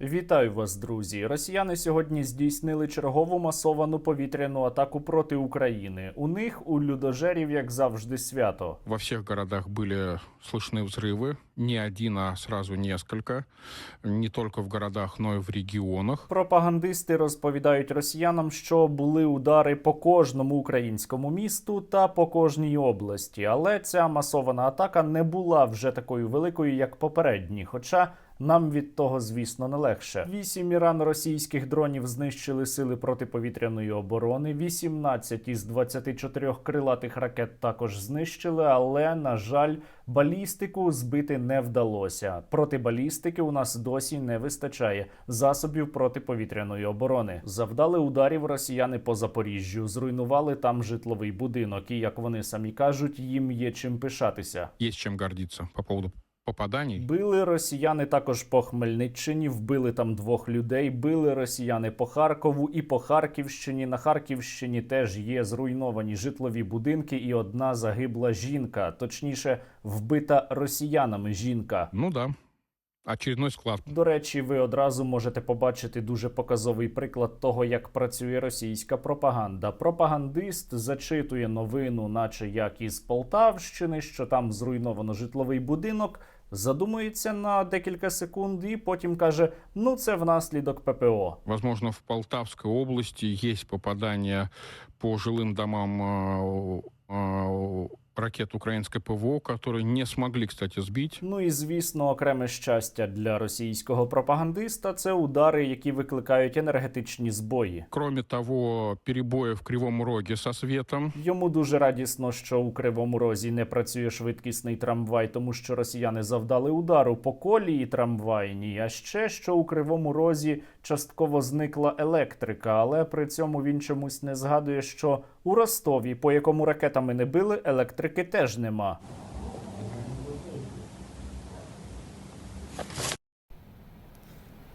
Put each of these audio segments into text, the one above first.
Вітаю вас, друзі. Росіяни сьогодні здійснили чергову масовану повітряну атаку проти України. У них у людожерів, як завжди, свято. Во всех городах были слышны взрывы. Не один, а сразу несколько. Не только в городах, но и в регионах. Пропагандисти розповідають росіянам, що були удари по кожному українському місту та по кожній області. Але ця масована атака не була вже такою великою, як попередні. Хоча нам від того, звісно, не легше. Вісім іран російських дронів знищили сили протиповітряної оборони. 18 із 24 крилатих ракет також знищили, але на жаль, балістику збити не вдалося. Проти балістики у нас досі не вистачає засобів протиповітряної оборони. Завдали ударів росіяни по Запоріжжю, зруйнували там житловий будинок. І як вони самі кажуть, їм є чим пишатися. Есть чем гордиться по поводу попаданий. Били росіяни також по Хмельниччині, вбили там двох людей. Били росіяни по Харкову і по Харківщині. На Харківщині теж є зруйновані житлові будинки, і одна загибла жінка, точніше, вбита росіянами жінка. Ну да, очередной склад. До речі, ви одразу можете побачити дуже показовий приклад того, як працює російська пропаганда. Пропагандист зачитує новину, наче як із Полтавщини, що там зруйновано житловий будинок. Задумується на декілька секунд і потім каже: ну це внаслідок ППО. Возможно, в Полтавской области есть попадания по жилым домам э, э, ракет украинской ПВО, которые не смогли, кстати, сбить. Ну і звісно, окреме щастя для російського пропагандиста це удари, які викликають енергетичні збої. Кроме того, перебои в Кривом Роге со светом. Йому дуже радісно, що у кривому розі не працює швидкісний трамвай, тому що росіяни завдали удару по колії трамвайній. А ще що у кривому розі частково зникла електрика, але при цьому він чомусь не згадує, що у Ростові, по якому ракетами не били, електрики теж нема.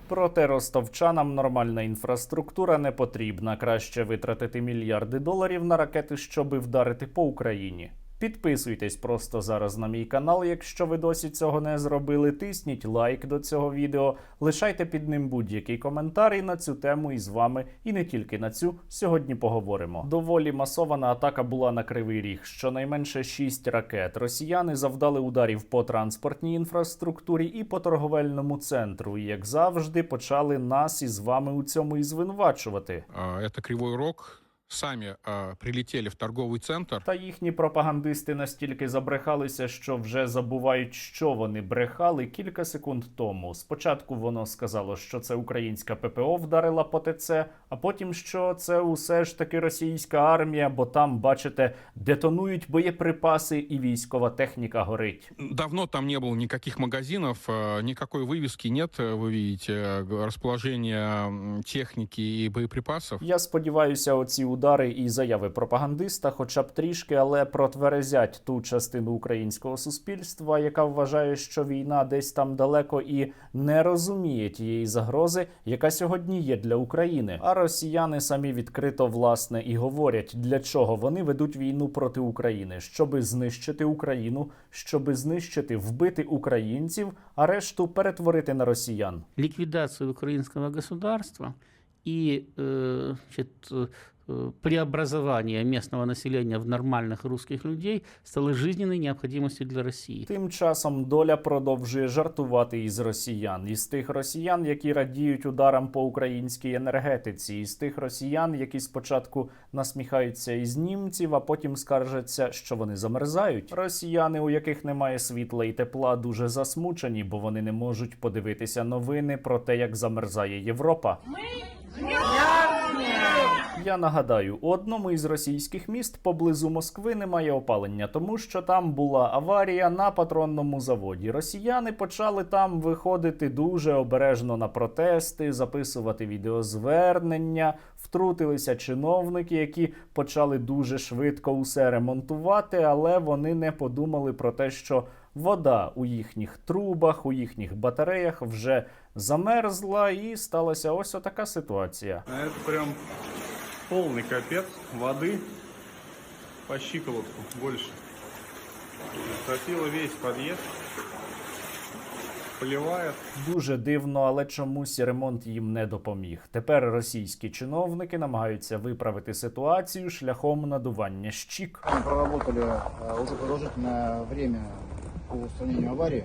Проте ростовчанам нормальна інфраструктура не потрібна. Краще витратити мільярди доларів на ракети, щоби вдарити по Україні. Підписуйтесь просто зараз на мій канал, якщо ви досі цього не зробили. Тисніть лайк до цього відео, лишайте під ним будь-який коментар і на цю тему і з вами, і не тільки на цю сьогодні поговоримо. Доволі масована атака була на кривий ріг. Щонайменше 6 ракет. Росіяни завдали ударів по транспортній інфраструктурі і по торговельному центру. І як завжди, почали нас із вами у цьому і звинувачувати. А, Это Кривой Рог Сами а, прилетели в торговый центр. Та їхні пропагандисти настільки забрехалися, що вже забувають, що вони брехали кілька секунд тому. Спочатку воно сказало, що це українська ППО вдарила по ТЦ, а потім що це усе ж таки російська армія, бо там, бачите, детонують боєприпаси і військова техніка горить. Давно там не было никаких магазинов, э, никакой вывески нет, э, вы видите, э, расположение м, техники и боеприпасов. Я сподіваюся, оці удари і заяви пропагандиста, хоча б трішки, але протверезять ту частину українського суспільства, яка вважає, що війна десь там далеко і не розуміє тієї загрози, яка сьогодні є для України. А росіяни самі відкрито власне і говорять, для чого вони ведуть війну проти України, щоби знищити Україну, щоби знищити, вбити українців, а решту перетворити на росіян. ликвидацию украинского государства и э, значит, э, э, преобразование местного населения в нормальных русских людей стало жизненной необходимостью для России. Тим часом доля продовжує жартувати із росіян, із тих росіян, які радіють ударам по українській енергетиці, із тих росіян, які спочатку насміхаються із німців, а потім скаржаться, що вони замерзають. Росіяни, у яких немає світла і тепла, дуже засмучені, бо вони не можуть подивитися новини про те, як замерзає Європа. Я нагадаю, у одному із російських міст поблизу Москви немає опалення, тому що там була аварія на патронному заводі. Росіяни почали там виходити дуже обережно на протести, записувати відеозвернення. Втрутилися чиновники, які почали дуже швидко усе ремонтувати, але вони не подумали про те, що вода у їхніх трубах, у їхніх батареях вже замерзла, і сталася ось така ситуація. Это прям полный капец воды по щиколотку больше. Затопило весь подъезд. поливает. Дуже дивно, але чомусь ремонт їм не допоміг. Тепер російські чиновники намагаються виправити ситуацію шляхом надування щік. Мы проработали э, уже продолжительное время по устранению аварии.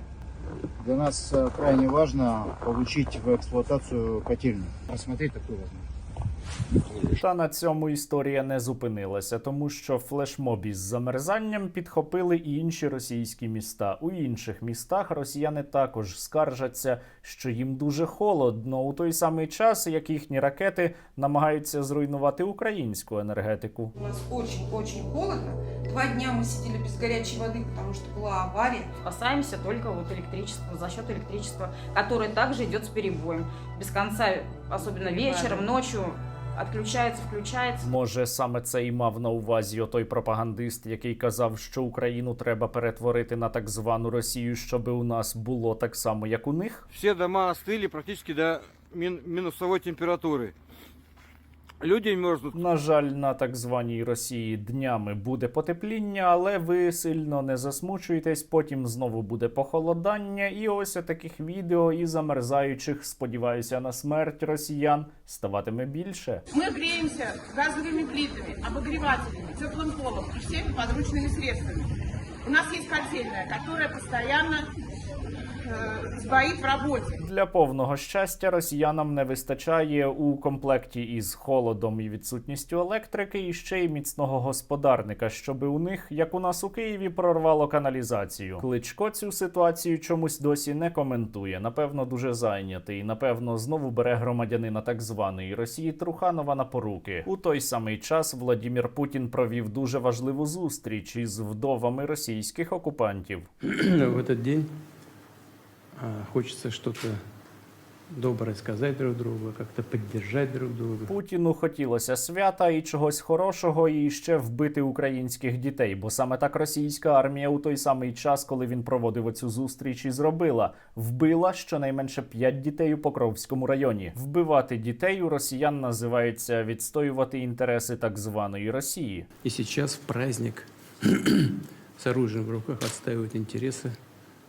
Для нас э, крайне важно получить в эксплуатацию котельную. Рассмотреть такую возможность. Та на цьому історія не зупинилася, тому що флешмоб із замерзанням підхопили і інші російські міста. У інших містах росіяни також скаржаться, що їм дуже холодно у той самий час, як їхні ракети намагаються зруйнувати українську енергетику. У нас очень-очень холодно. Два дня мы сидели без горячей воды, потому что была авария. Спасаемся только вот электричество, за счет электричества, которое также идет с перебоем. Без конца, особенно вечером, ночью, отключается, включається. Може, саме це і мав на увазі отой пропагандист, який казав, що Україну треба перетворити на так звану Росію, щоби у нас було так само, як у них. Всі дома остили практично до мин- температури. температуры. Люди мерзнут. На жаль, на так званій Росії днями буде потепління, але ви сильно не засмучуєтесь. Потім знову буде похолодання, і ось таких відео і замерзаючих, сподіваюся, на смерть росіян ставатиме більше. Мы греемся газовыми плитами, обогревателями, теплым полом и всеми подручными средствами. У нас есть котельная, которая постоянно сбоит в работе. Для повного щастя росіянам не вистачає у комплекті із холодом і відсутністю електрики, і ще й міцного господарника, щоби у них, як у нас у Києві, прорвало каналізацію. Кличко цю ситуацію чомусь досі не коментує. Напевно, дуже зайнятий. Напевно, знову бере громадянина так званої Росії Труханова на поруки. У той самий час Владімір Путін провів дуже важливу зустріч із вдовами російських окупантів. в этот день хочется что-то доброе сказать друг другу, как-то поддержать друг друга. Путіну хотілося свята і чогось хорошого, і ще вбити українських дітей. Бо саме так російська армія у той самий час, коли він проводив оцю зустріч, і зробила вбила щонайменше п'ять дітей у Покровському районі. Вбивати дітей у росіян називається відстоювати інтереси так званої Росії. И сейчас в праздник с оружием в руках отстаивать интересы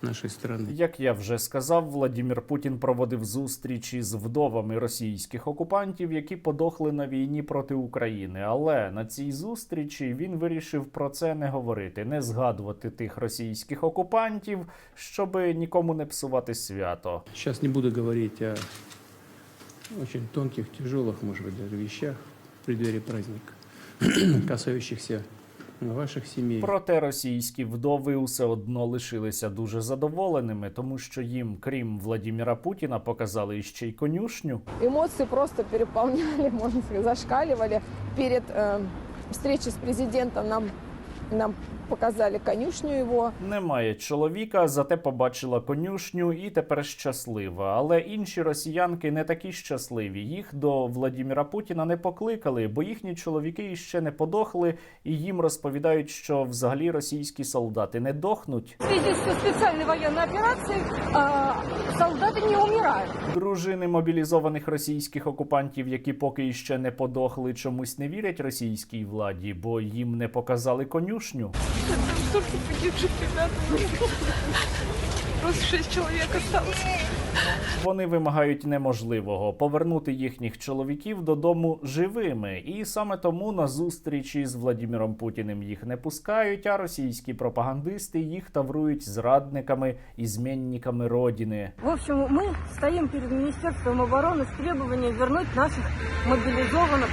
нашей страны. Як я вже сказав, Владімір Путін проводив зустрічі з вдовами російських окупантів, які подохли на війні проти України. Але на цій зустрічі він вирішив про це не говорити, не згадувати тих російських окупантів, щоб нікому не псувати свято. Сейчас не буду говорить о очень тонких, тяжелых, может быть, даже вещах в преддверии праздника, касающихся ваших сім'ї Проте російські вдови усе одно лишилися дуже задоволеними, тому що їм, крім Владіміра Путіна, показали ще й конюшню. Емоції просто переповняли, можна сказати, зашкалювали Перед встречей з президентом нам, нам показали конюшню его. Немає чоловіка, зате побачила конюшню і тепер щаслива. Але інші росіянки не такі щасливі. Їх до Владіміра Путіна не покликали, бо їхні чоловіки іще не подохли, і їм розповідають, що взагалі російські солдати не дохнуть. В связи со специальной военной операцией солдаты не умирают. Дружини мобілізованих російських окупантів, які поки іще не подохли, чомусь не вірять російській владі, бо їм не показали конюшню. Столько погибших ребят. Просто шесть человек осталось. Вони вимагають неможливого повернути їхніх чоловіків додому живими, і саме тому на зустрічі з Владіміром Путіним їх не пускають. А російські пропагандисти їх таврують зрадниками і змінниками родини. В общем, мы стоим перед Министерством обороны с требованием вернуть наших мобилизованных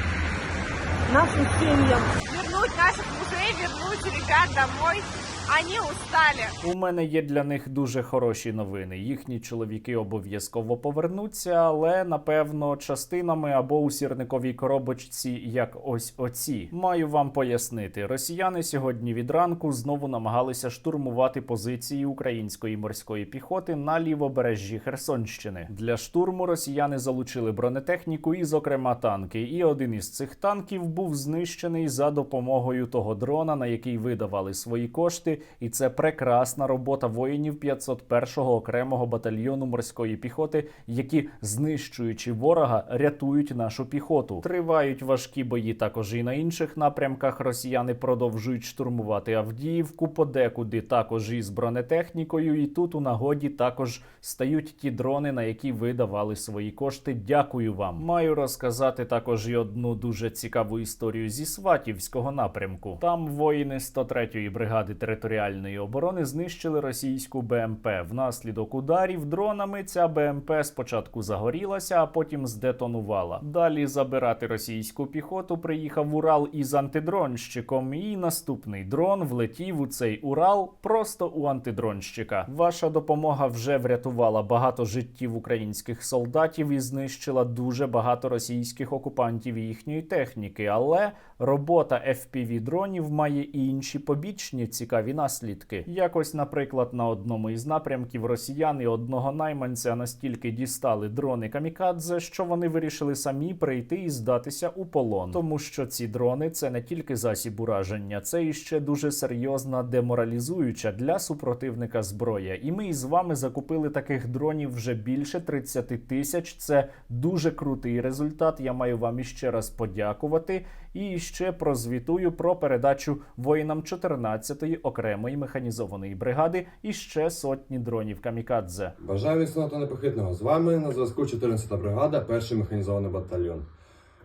нашим семьям. Вернуть наших мужей, вернуть ребят домой. Они устали. У мене є для них дуже хороші новини. Їхні чоловіки обов'язково повернуться, але напевно частинами або у сірниковій коробочці, як ось оці. Маю вам пояснити, росіяни сьогодні від ранку знову намагалися штурмувати позиції української морської піхоти на лівобережжі Херсонщини. Для штурму росіяни залучили бронетехніку і, зокрема, танки. І один із цих танків був знищений за допомогою того дрона, на який видавали свої кошти і це прекрасна робота воїнів 501-го окремого батальйону морської піхоти, які, знищуючи ворога, рятують нашу піхоту. Тривають важкі бої також і на інших напрямках. Росіяни продовжують штурмувати Авдіївку, подекуди також із бронетехнікою. І тут у нагоді також стають ті дрони, на які ви давали свої кошти. Дякую вам. Маю розказати також і одну дуже цікаву історію зі Сватівського напрямку. Там воїни 103-ї бригади територіальної оборони знищили російську БМП. Внаслідок ударів дронами ця БМП спочатку загорілася, а потім здетонувала. Далі забирати російську піхоту приїхав Урал із антидронщиком, і наступний дрон влетів у цей Урал просто у антидронщика. Ваша допомога вже врятувала багато життів українських солдатів і знищила дуже багато російських окупантів і їхньої техніки. Але робота fpv дронів має і інші побічні цікаві наслідки. Якось, наприклад, на одному із напрямків росіяни одного найманця настільки дістали дрони камікадзе, що вони вирішили самі прийти і здатися у полон, тому що ці дрони це не тільки засіб ураження, це і ще дуже серйозна деморалізуюча для супротивника зброя. І ми із вами закупили таких дронів вже більше 30 тисяч. Це дуже крутий результат. Я маю вам іще раз подякувати. І ще прозвітую про передачу воїнам 14-ї окремої механізованої бригади і ще сотні дронів камікадзе. Бажаю та непохитного. З вами на зв'язку 14-та бригада, перший механізований батальйон.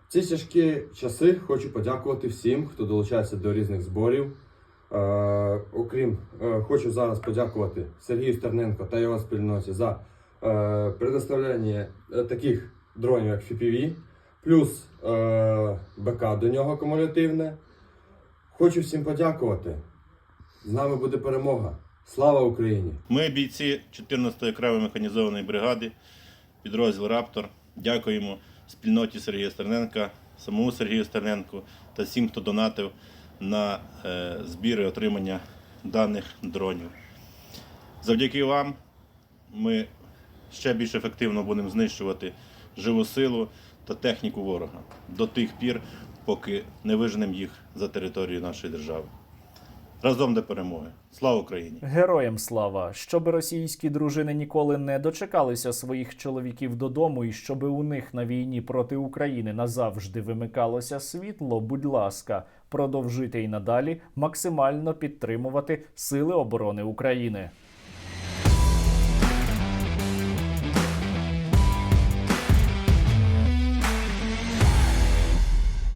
В ці тяжкі часи хочу подякувати всім, хто долучається до різних зборів. Е, окрім, е, хочу зараз подякувати Сергію Стерненко та його спільноті за е, предоставляння е, таких дронів, як FPV, плюс е, БК до нього кумулятивне. Хочу всім подякувати. З нами буде перемога. Слава Україні! Ми, бійці 14-ї окремої механізованої бригади, підрозділ Раптор, дякуємо спільноті Сергія Стерненка, самому Сергію Стерненку та всім, хто донатив на е, збір і отримання даних дронів. Завдяки вам ми ще більш ефективно будемо знищувати живу силу та техніку ворога до тих пір, поки не виженемо їх за територію нашої держави. Разом до перемоги. Слава Україні! Героям слава, щоб російські дружини ніколи не дочекалися своїх чоловіків додому, і щоб у них на війні проти України назавжди вимикалося світло. Будь ласка, продовжуйте і надалі максимально підтримувати Сили оборони України.